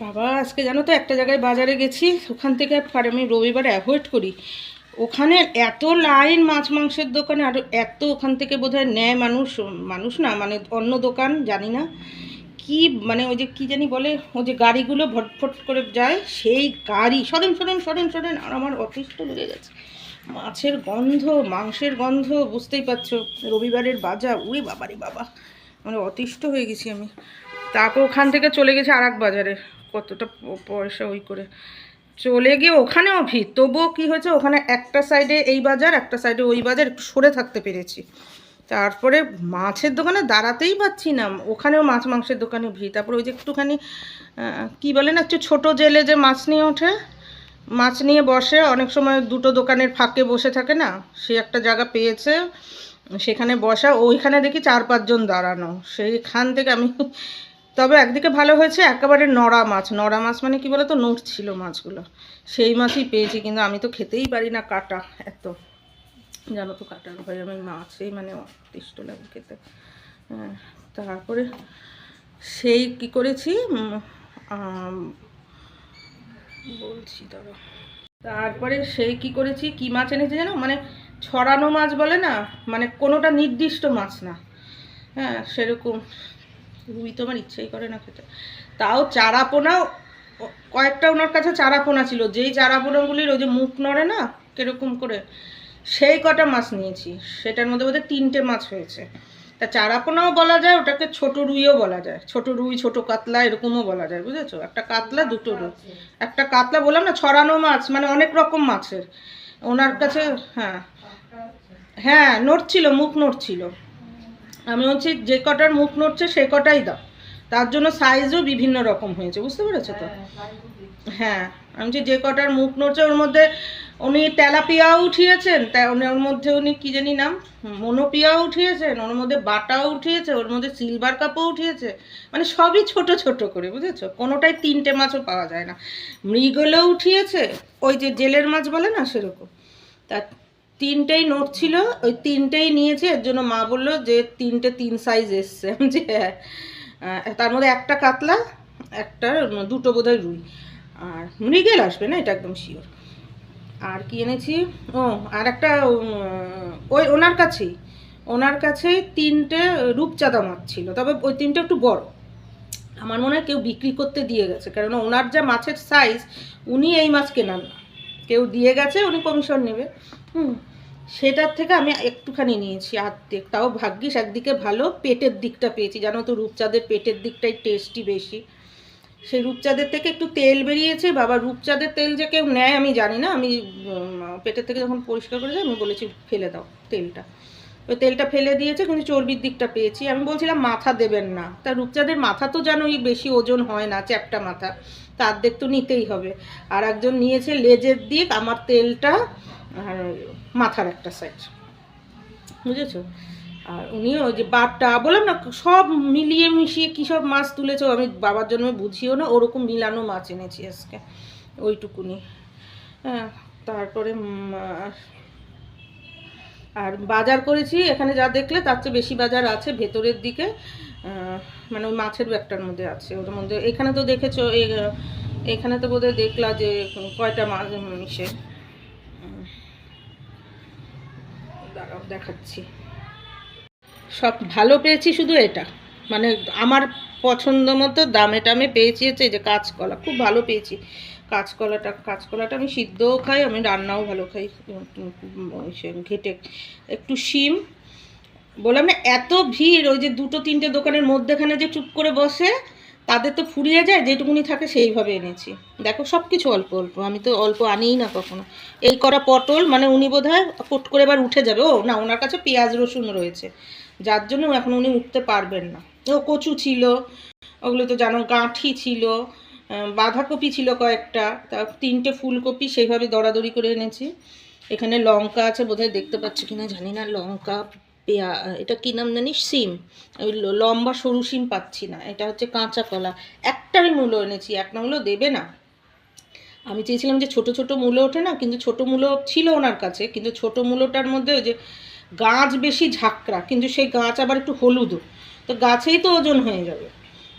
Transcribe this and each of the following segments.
বাবা, আজকে জানো তো একটা জায়গায় বাজারে গেছি, ওখান থেকে আর আমি রবিবার অ্যাভয়েড করি। ওখানে এত লাইন মাছ মাংসের দোকানে, আর এত ওখান থেকে বোধহয় নেয় মানুষ মানুষ না মানে অন্য দোকান, জানি না। কি মানে ওই যে কি জানি বলে, ওই যে গাড়িগুলো ভটফট করে যায়, সেই গাড়ি, সরেন সরেন সরেন সরেন, আর আমার অতিষ্ঠ লেগে গেছে। মাছের গন্ধ, মাংসের গন্ধ, বুঝতেই পারছ, রবিবারের বাজার উড়ে বাবারে বাবা মানে অতিষ্ঠ হয়ে গেছি আমি। তারপর ওখান থেকে চলে গেছি আর বাজারে। কতটা পয়সা ওই করে। চলে গিয়ে ওখানেও ভিড়। তবুও কী হয়েছে, ওখানে একটা সাইডে এই বাজার, একটা সাইডে ওই বাজার, একটু সরে থাকতে পেরেছি। তারপরে মাছের দোকানে দাঁড়াতেই পাচ্ছি না। ওখানেও মাছ মাংসের দোকানে ভিড়। তারপরে ওই যে একটুখানি কি বলে না, একটু ছোটো জেলে যে মাছ নিয়ে ওঠে, মাছ নিয়ে বসে। অনেক সময় দুটো দোকানের ফাঁকে বসে থাকে না, সে একটা জায়গা পেয়েছে, সেখানে বসা। ওইখানে দেখি চার পাঁচজন দাঁড়ানো। সেইখান থেকে আমি তবে একদিকে ভালো হয়েছে, একেবারে নড়া মাছ। নড়া মাছ মানে কি বলতো? নোট ছিল মাছগুলো। সেই মাছই পেয়েছি, কিন্তু আমি তো খেতেই পারি না কাটা এত। জানো তো কাটার ভয় আমি মাছেই মানে অতিষ্ঠ লাগে খেতে। হ্যাঁ তারপরে সেই কি করেছি? বলছি ধরো তারপরে সেই কি করেছি? কি মাছ এনেছি জানো? মানে ছড়ানো মাছ বলে না? মানে কোনোটা নির্দিষ্ট মাছ না। হ্যাঁ সেরকম রুই তো আমার ইচ্ছাই করে না খেতে। তাও চারাপোনাও কয়েকটা ওনার কাছে চারাপোনা ছিল। যেই চারাপোনাগুলির ওই যে মুখ নড়ে না, কীরকম করে, সেই কটা মাছ নিয়েছি। সেটার মধ্যে বোধহয় তিনটে মাছ হয়েছে। তা চারাপোনাও বলা যায়, ওটাকে ছোট রুইও বলা যায়। ছোট রুই, ছোট কাতলা, এরকমও বলা যায়, বুঝেছ? একটা কাতলা, দুটো রুই। একটা কাতলা বললাম না, ছড়ানো মাছ মানে অনেক রকম মাছের। ওনার কাছে হ্যাঁ। হ্যাঁ নড়ছিল, মুখ নড়ছিল। আমি বলছি, যে কটার মুখ নড়ছে সে কটাই দাও। তার জন্য সাইজও বিভিন্ন রকম হয়েছে, বুঝতে পেরেছ তো? হ্যাঁ আমি যে যে কটার মুখ নড়ছে, ওর মধ্যে উনি তেলাপিয়াও উঠিয়েছেন ওর মধ্যে উনি কি জানি নাম? মনোপিয়াও উঠিয়েছেন, ওর মধ্যে বাটাও উঠিয়েছে, ওর মধ্যে সিলভার কাপও উঠিয়েছে মানে সবই ছোট ছোট করে, বুঝেছ? কোনোটাই তিনটে মাছও পাওয়া যায় না। মৃগলেও উঠিয়েছে, ওই যে জেলের মাছ বলে না সেরকম? তা তিনটেই নোট ছিল, ওই তিনটেই নিয়েছে, এর জন্য মা বলল যে তিনটে তিন সাইজ এসছে। যে তার মধ্যে একটা কাতলা, একটা, দুটো বোধহয় রুই। আর মৃগেল আসবে না, এটা একদম শিওর আর কি এনেছি? ও, আর একটা ওই ওনার কাছেই। ওনার কাছেই তিনটে রূপচাঁদা মাছ ছিল, তবে ওই তিনটে একটু বড়। আমার মনে হয় কেউ বিক্রি করতে দিয়ে গেছে কারণ ওনার যা মাছের সাইজ উনি এই মাছ কেনান না। কেউ দিয়ে গেছে, উনি কমিশন নেবে। হুম। সেটার থেকে আমি একটুখানি নিয়েছি আর্ধেক। তাও ভাগ্যিস একদিকে ভালো, পেটের দিকটা পেয়েছি। জানো তো রূপচাঁদের পেটের দিকটাই টেস্টি বেশি। সেই রূপচাঁদের থেকে একটু তেল বেরিয়েছে। বাবা রূপচাঁদের তেল যে কেউ নেয় আমি জানি না। আমি পেটের থেকে যখন পরিষ্কার করেছি আমি বলেছি ফেলে দাও তেলটা। ওই তেলটা ফেলে দিয়েছে, কিন্তু চর্বির দিকটা পেয়েছি। আমি বলছিলাম মাথা দেবেন না। তা রূপচাঁদের মাথা তো জানোই বেশি ওজন হয় না, চ্যাপটা মাথা। তার দিক তো নিতেই হবে। আর একজন নিয়েছে লেজের দিক। আমার তেলটা, আর মাথার একটা সাইড বুঝেছ? আর উনিও যে বাটটা বললাম না, সব মিলিয়ে মিশিয়ে কী সব মাছ তুলেছো আমি বাবার জন্য বুঝিও না, ওরকম মিলানো মাছ এনেছি আজকে, ওইটুকুনি। হ্যাঁ তারপরে আর বাজার করেছি, এখানে যা দেখলে তার চেয়ে বেশি বাজার আছে ভেতরের দিকে মানে ওই মাছের ব্যাগটার মধ্যে আছে ওর মধ্যে, এখানে তো দেখেছ এখানে তো বোধহয় দেখলা যে কয়টা মাছ মিশে। দাঁড়াও, দেখাচ্ছি। সব ভালো পেয়েছি শুধু এটা। মানে আমার পছন্দ মতো দামে টামে পেয়েছি হচ্ছে যে কাঁচকলা, খুব ভালো পেয়েছি। কাঁচকলাটা কাঁচকলাটা আমি সিদ্ধও খাই, আমি রান্নাও ভালো খাই। ঘেটে একটু শিম। বললাম না, এত ভিড়, ওই যে দুটো, তিনটে দোকানের মধ্যেখানে যে চুপ করে বসে তাদের তো ফুরিয়ে যায়, যেটুকুনি থাকে সেইভাবে এনেছি। দেখো সব কিছু অল্প অল্প, আমি তো অল্প আনিই না কখনো। এই করা পটল মানে উনি বোধ হয় করে এবার উঠে যাবে। ও, না, ওনার কাছে পেঁয়াজ রসুন রয়েছে। যার জন্য এখন উনি উঠতে পারবেন না। ও, কচু ছিল, ওগুলো তো জানো, গাঁঠি ছিল বাঁধাকপি ছিল কয়েকটা, তা তিনটে ফুলকপি সেইভাবে দরাদরি করে এনেছি। এখানে লঙ্কা আছে, বোধহয় দেখতে পাচ্ছ কিনা, জানি না, লঙ্কা পেঁয়া এটা কী নাম জানিস? সিম। ওই লম্বা সরু সিম পাচ্ছি না, এটা হচ্ছে কাঁচা কলা। একটাই মূলো এনেছি, এক না মূলো দেবে না। আমি চেয়েছিলাম যে ছোট ছোট মূলো ওঠে না, কিন্তু ছোট মূলো ছিল ওনার কাছে, কিন্তু ছোট মূলোটার মধ্যে ওই যে গাছ বেশি ঝাঁকড়া, কিন্তু সেই গাছ আবার একটু হলুদও তো গাছেই তো ওজন হয়ে যাবে।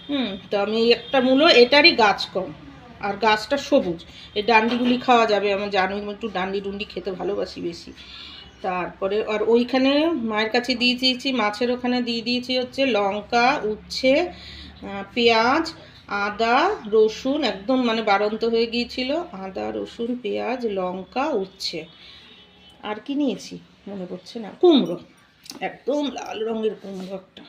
হুম, তো আমি একটা মূলো এটারই গাছ কম, আর গাছটা সবুজ। এই ডান্ডিগুলি খাওয়া যাবে আমার আমি একটু ডান্ডি ডুন্ডি খেতে ভালোবাসি বেশি। তারপরে আর ওইখানে মায়ের কাছে দিয়ে দিয়েছি, মাছের ওখানে দিয়ে দিয়েছি হচ্ছে লঙ্কা, উচ্ছে পেঁয়াজ, আদা, রসুন, একদম মানে বাড়ন্ত হয়ে গিয়েছিল। আদা, রসুন, পেঁয়াজ, লঙ্কা, উচ্ছে। আর কি নিয়েছি? মনে পড়ছে না। কুমড়ো। একদম লাল রঙের কুমড়ো একটা।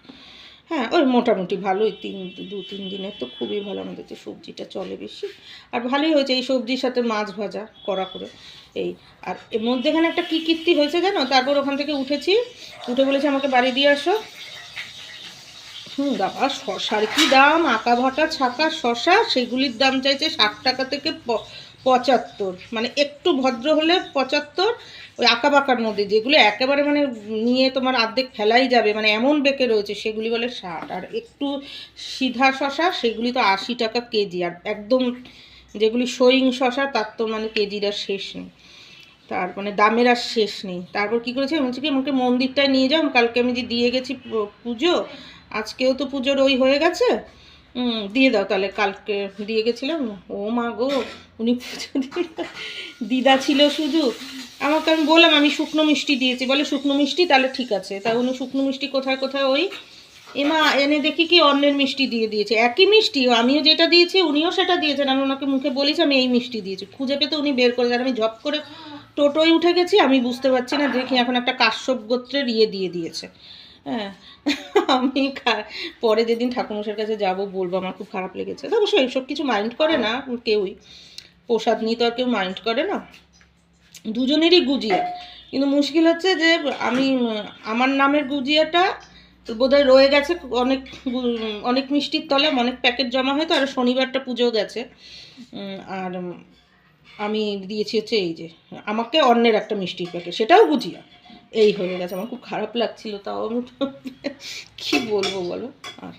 হ্যাঁ ওই মোটামুটি ভালোই। তিন, দু, তিন দিনের তো খুবই ভালো। আমাদের যে সবজিটা চলে বেশি। আর ভালোই হয়েছে এই সবজির সাথে মাছ ভাজা করা করে। এই, আর এর মধ্যেখানে একটা কী কীর্তি হয়েছে জানো? তারপর ওখান থেকে উঠেছি। উঠে বলেছে, আমাকে বাড়ি দিয়ে আসো। হুম, বাবা, শশার কী দাম? আঁকা, ভাটা, ছাকা, শশা, সেগুলির দাম চাইছে ষাট টাকা থেকে পঁচাত্তর। মানে একটু ভদ্র হলে পঁচাত্তর, ওই আঁকা বাঁকার মধ্যে যেগুলো একেবারে মানে নিয়ে তোমার অর্ধেক ফেলাই যাবে মানে এমন বেঁকে রয়েছে, সেগুলি বলে ষাট। আর একটু সিধা শশা, সেগুলি তো আশি টাকা কেজি, আর একদম যেগুলি সইং শশা, তার তো মানে কেজির আর শেষ নেই। তার মানে দামের আর শেষ নেই। তারপর কি করেছে? বলছি কি, আমাকে মন্দিরটায় নিয়ে যাও, কালকে আমি যে দিয়ে গেছি পুজো, আজকেও তো পুজোর ওই হয়ে গেছে দিয়ে দাও তাহলে, কালকে দিয়ে গেছিলাম। ও মা গো, উনি পুজো দিদা ছিল শুধু। আমাকে আমি বললাম, আমি শুকনো মিষ্টি দিয়েছি। বলে, শুকনো মিষ্টি? তাহলে ঠিক আছে। তা উনি শুকনো মিষ্টি কোথায় কোথায় ওই? এমা এনে দেখি কি অন্যের মিষ্টি দিয়ে দিয়েছে। একই মিষ্টি, আমিও যেটা দিয়েছি, উনিও সেটা দিয়েছেন। আমি ওনাকে মুখে বলেছি, আমি এই মিষ্টি দিয়েছি। খুঁজে পেতে উনি বের করে দেন। আমি ঝপ করে টোটোয় উঠে গেছি, আমি বুঝতে পারছি না, দেখি এখন একটা কাশ্যপ গোত্রের ইয়ে দিয়ে দিয়েছে। হ্যাঁ। আমি পরে যেদিন ঠাকুরমশার কাছে যাব বলব, আমার খুব খারাপ লেগেছে। তো অবশ্যই এইসব কিছু মাইন্ড করে না কেউই। প্রসাদ নিয়ে তো আর কেউ মাইন্ড করে না। দুজনেরই গুজিয়া কিন্তু মুশকিল হচ্ছে যে, আমি, আমার নামের গুজিয়াটা বোধহয় রয়ে গেছে অনেক অনেক মিষ্টির তলে, অনেক প্যাকেট জমা হয়তো, আর শনিবারটা পুজো গেছে। আর আমি দিয়েছি হচ্ছে এই যে, আমাকে অন্যের একটা মিষ্টির প্যাকেট, সেটাও গুজিয়া। এই হয়ে গেছে। আমার খুব খারাপ লাগছিল, তাও আমি কি বলব বলো? আর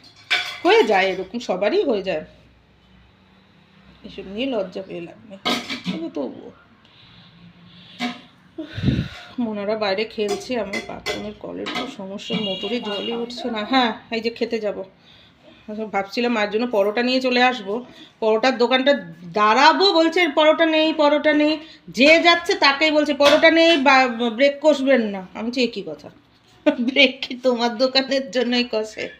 হয়ে যায়, এরকম সবারই হয়ে যায়। এসব নিয়ে লজ্জা পেয়ে লাগবে তবে, তবুও। মনারা বাইরে খেলছে আমার বাথরুমের কলের তো সমস্যা মোটরে জলই উঠছে না। হ্যাঁ এই যে খেতে যাব। ভাবছিলাম, মার জন্য পরোটা নিয়ে চলে আসব। পরোটার দোকানটা দাঁড়াবো বলছে, পরোটা নেই পরোটা নেই। যে যাচ্ছে তাকেই বলছে, পরোটা নেই ব্রেক কষবেন না। আমি এ কী কথা? ব্রেক কি তোমার দোকানের জন্যই কষে?